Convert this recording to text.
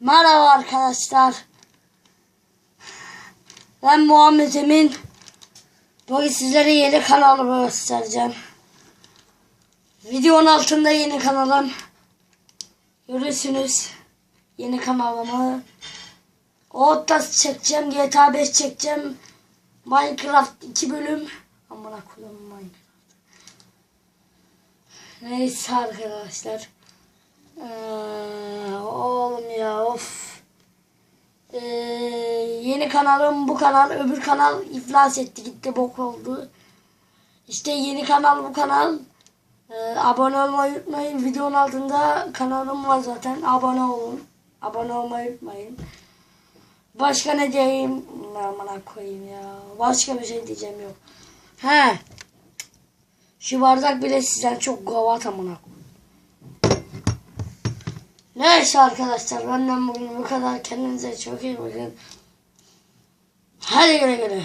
Merhaba arkadaşlar. Ben Muhammed Emin. Bugün sizlere yeni kanalımı göstereceğim. Videonun altında yeni kanalım. Görürsünüz yeni kanalımı. Outlast çekeceğim, GTA 5 çekeceğim. Minecraft 2 bölüm. Amına koyayım Minecraft. Neyse arkadaşlar. Ee, oğlum ya of. Ee, yeni kanalım bu kanal. Öbür kanal iflas etti gitti bok oldu. İşte yeni kanal bu kanal. Ee, abone olmayı unutmayın. Videonun altında kanalım var zaten. Abone olun. Abone olmayı unutmayın. Başka ne diyeyim? Amına koyayım ya. Başka bir şey diyeceğim yok. He. Şu bardak bile sizden çok gavat amına. Neyse arkadaşlar benden bugün bu kadar. Kendinize çok iyi bakın. Hadi güle güle.